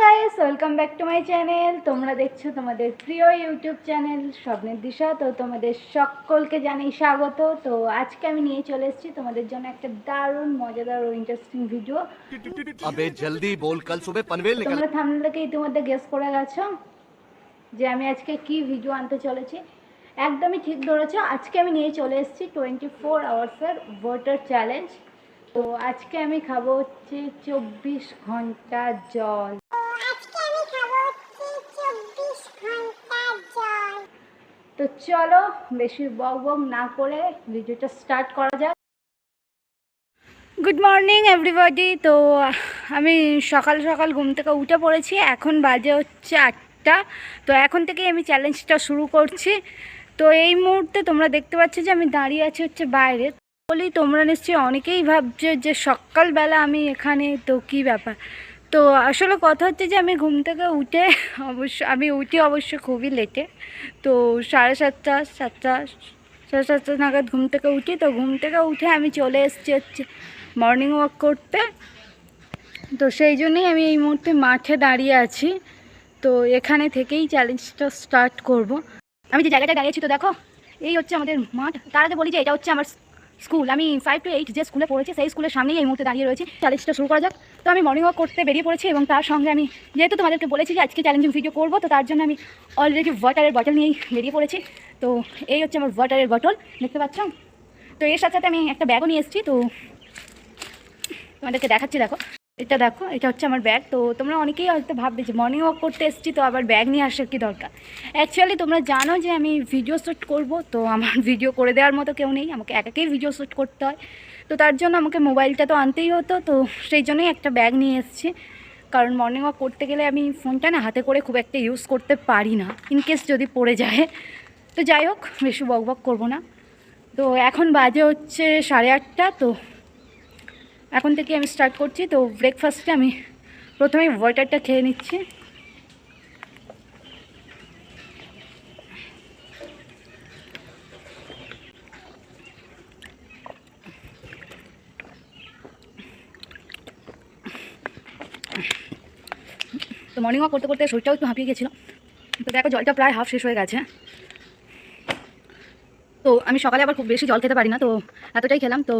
Guys welcome back to my channel তোমরা দেখছ তোমাদের প্রিয় ইউটিউব চ্যানেল স্বপ্নের দিশা। তো তোমাদের সকলকে জানাই স্বাগত। তো আজকে আমি নিয়ে চলে এসেছি তোমাদের জন্য একটা দারুণ মজাদার ও ইন্টারেস্টিং ভিডিও আবে জলদি বল কাল সুবে পনভেল নিকল। তোমরা থামলে থেকে ইতিমধ্যে গেস করে গেছো যে আমি আজকে কি ভিডিও আনতে চলেছি। একদমই ঠিক ধরেছো আজকে আমি নিয়ে চলে এসেছি টোয়েন্টি ফোর আওয়ার্সের ভোটার চ্যালেঞ্জ তো আজকে আমি খাব হচ্ছে চব্বিশ ঘণ্টা জল। তো চলো বেশি বক বক না করে ভিডিওটা স্টার্ট করা যাক। Good morning everybody. তো আমি সকাল সকাল ঘুম থেকে উঠে পড়েছি এখন বাজে হচ্ছে আটটা। তো এখন থেকেই আমি চ্যালেঞ্জটা শুরু করছি। তো এই মুহূর্তে তোমরা দেখতে পাচ্ছ যে আমি দাঁড়িয়ে আছি হচ্ছে বাইরে। বলি, তোমরা নিশ্চয়ই অনেকেই ভাবছ যে সকালবেলা আমি এখানে, তো কী ব্যাপার? তো আসলে কথা হচ্ছে যে আমি ঘুম থেকে উঠে অবশ্য, আমি উঠি অবশ্য খুবই লেটে তো সাড়ে সাতটা সাতটা, সাড়ে সাতটা নাগাদ ঘুম থেকে উঠি। তো ঘুম থেকে উঠে আমি চলে এসেছি হচ্ছে মর্নিং ওয়াক করতে। তো সেই জন্যই আমি এই মুহূর্তে মাঠে দাঁড়িয়ে আছি। তো এখানে থেকেই চ্যালেঞ্জটা স্টার্ট করব। আমি যে জায়গাটা দাঁড়িয়েছি তো দেখো, এই হচ্ছে আমাদের মাঠ। তার বলি যে এটা হচ্ছে আমার স্কুল। আমি ফাইভ টু এইট যে স্কুলে পড়েছি, সেই স্কুলের সামনেই এই মুহূর্তে দাঁড়িয়ে রয়েছে। চ্যালেঞ্জটা শুরু করা যাক। তো আমি মর্নিং ওয়াক করতে বেরিয়ে পড়েছি এবং তার সঙ্গে আমি যেহেতু তোমাদেরকে বলেছি যে আজকে চ্যালেঞ্জিং ভিডিও করব, তো তার জন্য আমি অলরেডি ওয়াটারের বটল নিয়েই বেরিয়ে পড়েছি। তো এই হচ্ছে আমার ওয়াটারের বটল দেখতে পাচ্ছ? তো এর সাথে সাথে আমি একটা ব্যাগও নিয়ে এসেছি, তো তোমাদেরকে দেখাচ্ছি, দেখো। এটা দেখো, এটা হচ্ছে আমার ব্যাগ তো তোমরা অনেকেই হয়তো ভাববে যে মর্নিং ওয়াক করতে এসেছি, তো আবার ব্যাগ নিয়ে আসার কি দরকার? অ্যাকচুয়ালি তোমরা জানো যে আমি ভিডিও শ্যুট করব, তো আমার ভিডিও করে দেওয়ার মতো কেউ নেই। আমাকে একাকেই ভিডিও শ্যুট করতে হয়। তো তার জন্য আমাকে মোবাইলটা তো আনতেই হতো, তো সেই জন্যই একটা ব্যাগ নিয়ে এসেছি। কারণ মর্নিং ওয়াক করতে গেলে আমি ফোনটা না হাতে করে খুব একটা ইউজ করতে পারি না ইনকেস যদি পড়ে যায়। তো যাই হোক, বেশি বক বক করব না। তো এখন বাজে হচ্ছে সাড়ে আটটা, তো এখন থেকে আমি স্টার্ট করছি, তো ব্রেকফাস্টে আমি প্রথমে ওয়াটারটা খেয়ে নিচ্ছি। তো মর্নিং ওয়াক করতে করতে শরীরটাও একটু হাঁপিয়ে গেছিল। তো দেখো, জলটা প্রায় হাফ শেষ হয়ে গেছে। তো আমি সকালে আবার খুব বেশি জল খেতে পারি না, তো এতটাই খেলাম, তো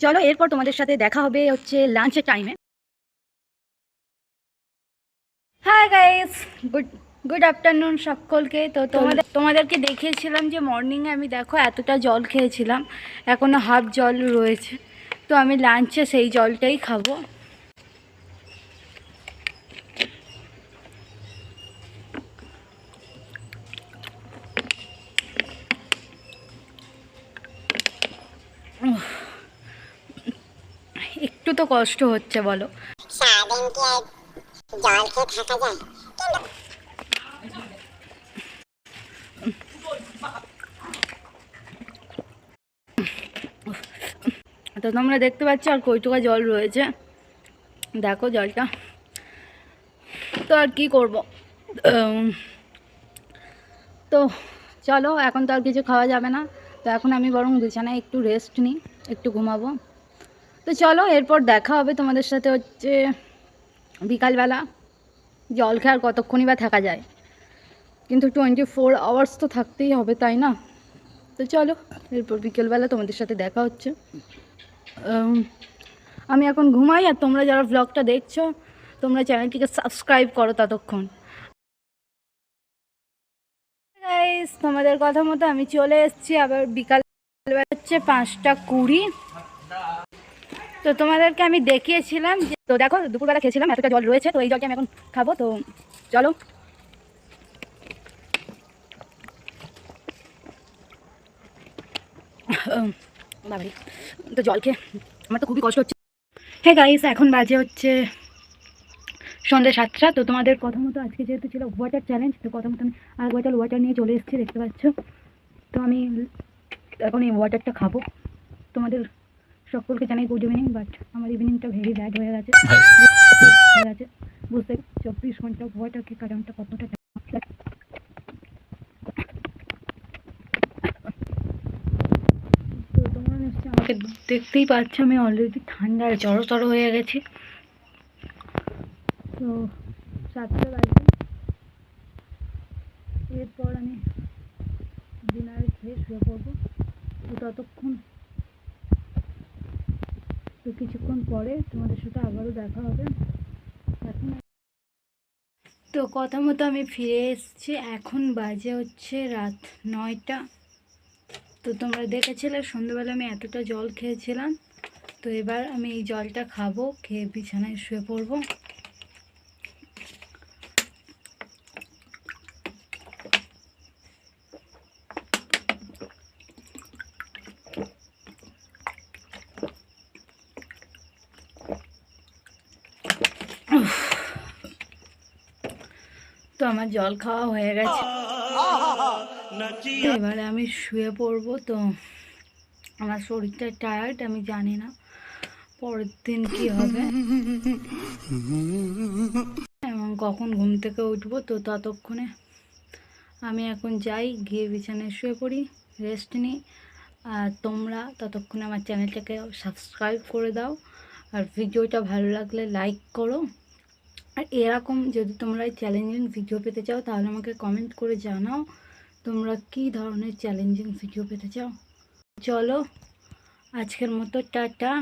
চলো এরপর তোমাদের সাথে দেখা হবে হচ্ছে লাঞ্চের টাইমে হ্যাঁ গাইস গুড গুড আফটারনুন সকলকে। তো তোমাদের তোমাদেরকে দেখিয়েছিলাম যে মর্নিংয়ে আমি দেখো এতটা জল খেয়েছিলাম এখনও হাফ জল রয়েছে। তো আমি লাঞ্চে সেই জলটাই খাব। একটু তো কষ্ট হচ্ছে বলো। তো তোমরা দেখতে পাচ্ছ আর কইটুকা জল রয়েছে। দেখো জলটা। তো আর কি করব? তো চলো এখন তো আর কিছু খাওয়া যাবে না। তো এখন আমি বরং বিছানায় একটু রেস্ট নিই একটু ঘুমাবো। তো চলো, এরপর দেখা হবে তোমাদের সাথে হচ্ছে বিকালবেলা। জল খেয়ে আর কতক্ষণই বা থাকা যায়। কিন্তু টোয়েন্টি ফোর আওয়ার্স তো থাকতেই হবে, তাই না? তো চলো, এরপর বিকেলবেলা তোমাদের সাথে দেখা হচ্ছে। আমি এখন ঘুমাই, আর তোমরা যারা ব্লগটা দেখছ, তোমরা চ্যানেলটিকে সাবস্ক্রাইব করো ততক্ষণ। তোমাদের কথা মতো আমি চলে এসেছি, আবার বিকাল হচ্ছে পাঁচটা কুড়ি। তো তোমাদেরকে আমি দেখিয়েছিলাম যে তো দেখো, দুপুরবেলা খেয়েছিলাম, এতটা জল রয়েছে, তো এই জলটা আমি এখন খাব, তো চলো। বাবারে, তো জল খেয়ে আমার তো খুবই কষ্ট হচ্ছে। হ্যাঁ গাইস এখন বাজে হচ্ছে সন্ধ্যে সাতটা, তো তোমাদের কথা মতো আজকে যেহেতু ছিল ওয়াটার চ্যালেঞ্জ তো কথা মতো আমি আর বোতল ওয়াটার নিয়ে চলে এসেছি, দেখতে পাচ্ছ। তো আমি এখন এই ওয়াটারটা খাব। তোমাদের সকলকে জানাই গুড ইভিনিং বাট আমার ইভিনিংটা ভেরি ব্যাড হয়ে গেছে। হয়ে গেছে। বুঝতে চব্বিশ ঘণ্টা ওয়াটারকে কারণটা কতটা তো তোমরা নিশ্চয়ই আমাকে দেখতেই পাচ্ছ আমি অলরেডি ঠান্ডায় জড়ো হয়ে গেছি। তো সাতটা বাজে। এরপর আমি ডিনার খেয়ে শুয়ে পড়ব তো ততক্ষণ তো কিছুক্ষণ পরে তোমাদের সাথে আবারও দেখা হবে। এখন তো কথা মতো আমি ফিরে এসেছি। এখন বাজে হচ্ছে রাত নয়টা। তো তোমরা দেখেছিলে, সন্ধ্যেবেলা আমি এতটা জল খেয়েছিলাম। তো এবার আমি এই জলটা খাব, খেয়ে বিছানায় শুয়ে পড়ব। আমার জল খাওয়া হয়ে গেছে। এবারে আমি শুয়ে পড়ব তো। আমার শরীরটা টায়ার্ড আমি জানি না পরের দিন কি হবে। এবং কখন ঘুম থেকে উঠবো তো ততক্ষণে আমি এখন যাই, গিয়ে বিছানায় শুয়ে পড়ি রেস্ট নিই আর তোমরা ততক্ষণে আমার চ্যানেলটাকে সাবস্ক্রাইব করে দাও। আর ভিডিওটা ভালো লাগলে লাইক করো। এরকম যদি তোমরা চ্যালেঞ্জিং ভিডিও পেতে চাও, তাহলে আমাকে কমেন্ট করে জানাও, তোমরা কি ধরনের চ্যালেঞ্জিং ভিডিও পেতে চাও। চলো, আজকের মতো টাটা।